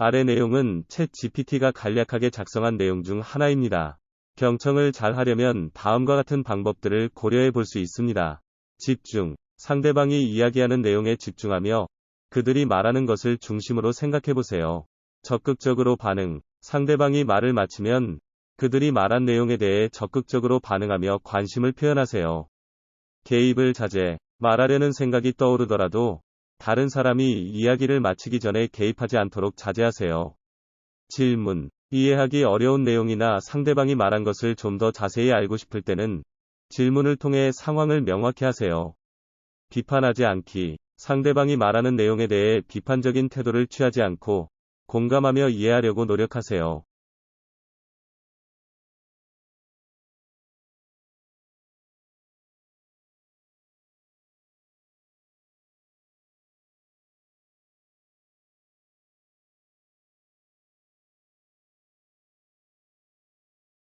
아래 내용은 챗 GPT가 간략하게 작성한 내용 중 하나입니다. 경청을 잘 하려면 다음과 같은 방법들을 고려해 볼 수 있습니다. 집중. 상대방이 이야기하는 내용에 집중하며 그들이 말하는 것을 중심으로 생각해 보세요. 적극적으로 반응. 상대방이 말을 마치면 그들이 말한 내용에 대해 적극적으로 반응하며 관심을 표현하세요. 개입을 자제. 말하려는 생각이 떠오르더라도 다른 사람이 이야기를 마치기 전에 개입하지 않도록 자제하세요. 질문. 이해하기 어려운 내용이나 상대방이 말한 것을 좀 더 자세히 알고 싶을 때는 질문을 통해 상황을 명확히 하세요. 비판하지 않기. 상대방이 말하는 내용에 대해 비판적인 태도를 취하지 않고 공감하며 이해하려고 노력하세요.